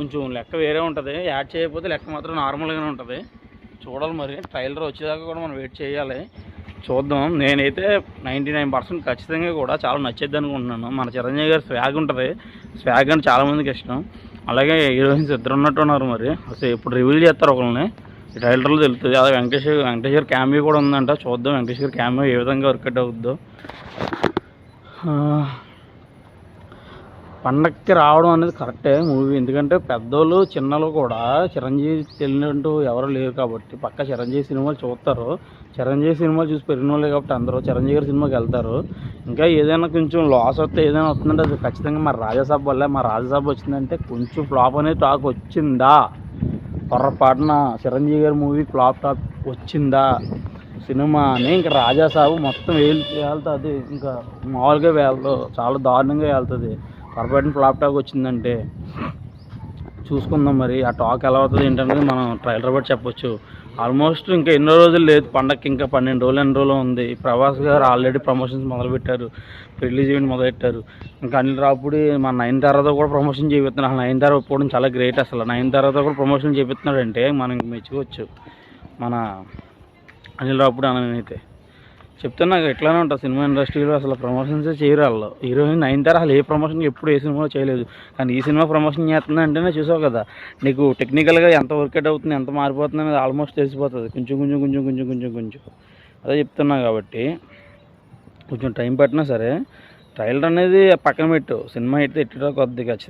కొంచెం లెక్క వేరే ఉంటుంది. యాడ్ చేయకపోతే లెక్క మాత్రం నార్మల్గానే ఉంటుంది. చూడాలి మరి. ట్రైలర్ వచ్చేదాకా కూడా మనం వెయిట్ చేయాలి. చూద్దాం. నేనైతే నైంటీ నైన్ పర్సెంట్ ఖచ్చితంగా కూడా చాలా నచ్చేది అనుకుంటున్నాను. మన చిరంజీవి గారి స్వాగ్ ఉంటుంది. స్వాగ్ అంటే చాలామందికి ఇష్టం. అలాగే హీరోయిన్స్ ఇద్దరు ఉన్నట్టు ఉన్నారు మరి. అసలు ఇప్పుడు రివీల్ చేస్తారు ఒకళ్ళని? ట్రైలర్లో తెలుస్తుంది. అదే వెంకటేష్ వెంకటేశ్వర క్యామియో కూడా ఉందంట. చూద్దాం. వెంకటేశ్వర క్యామియో ఏ విధంగా వర్కౌట్ అవుద్దో. పండక్కి రావడం అనేది కరెక్టే మూవీ. ఎందుకంటే పెద్దోళ్ళు చిన్నలు కూడా చిరంజీవి తెలియనట్టు ఎవరు లేరు కాబట్టి పక్క చిరంజీవి సినిమాలు చూస్తారు. చిరంజీవి సినిమాలు చూసి పెరిగిన వాళ్ళే కాబట్టి అందరూ చిరంజీవి గారి సినిమాకి వెళ్తారు. ఇంకా ఏదైనా కొంచెం లాస్ వస్తే ఏదైనా వస్తుందంటే అది ఖచ్చితంగా మా రాజాసాబ్ వల్లే. మా రాజాసాబ్ వచ్చిందంటే కొంచెం ఫ్లాప్ అనేది టాక్ వచ్చిందా? పొరపాటున చిరంజీవి గారి మూవీ ఫ్లాప్ టాప్ వచ్చిందా? సినిమా అని ఇంకా రాజాసాబు మొత్తం వేలు వెళ్తుంది ఇంకా మామూలుగా వెళ్తావు చాలా దారుణంగా వెళ్తుంది. పొరపాటున ఫ్లాప్ టాక్ వచ్చిందంటే చూసుకుందాం మరి. ఆ టాక్ ఎలా అవుతుంది ఏంటనేది మనం ట్రైలర్ బట్టి చెప్పొచ్చు. ఆల్మోస్ట్ ఇంకా ఎన్నో రోజులు లేదు. పండగకి ఇంకా పన్నెండు రోజులు ఎన్ని రోజులు ఉంది. ప్రభాస్ గారు ఆల్రెడీ ప్రమోషన్స్ మొదలుపెట్టారు. రిలీజ్ ఈవెంట్ మొదలెట్టారు. ఇంకా అనిల్ రాపుడి మన నైన్ తర్వాత కూడా ప్రమోషన్ చేపిస్తున్నారు. నైన్ తర్వాత పోవడం చాలా గ్రేట్ అసలు. నైన్ తర్వాత కూడా ప్రమోషన్ చేపిస్తున్నాడు అంటే మనం మెచ్చుకోవచ్చు. మన అనిల్ రాపుడి అననైతే చెప్తున్నా ఎట్లానే ఉంటుంది సినిమా ఇండస్ట్రీలో అసలు ప్రమోషన్స్ చేయరు వాళ్ళు. హీరోయిన్ నైన్ తర్వాత అసలు ఏ ప్రమోషన్ ఎప్పుడు ఏ సినిమాలో చేయలేదు. కానీ ఈ సినిమా ప్రమోషన్ చేస్తుంది అంటేనే చూసావు కదా నీకు టెక్నికల్గా ఎంత వర్కౌట్ అవుతుంది ఎంత మారిపోతుంది అనేది ఆల్మోస్ట్ తెలిసిపోతుంది. కొంచెం కొంచెం కొంచెం కొంచెం కొంచెం కొంచెం. అదే చెప్తున్నా కాబట్టి కొంచెం టైం పట్టినా సరే ట్రైలర్ అనేది పక్కన పెట్టు. సినిమా అయితే ఎట్టుగా కొద్ది ఖచ్చితంగా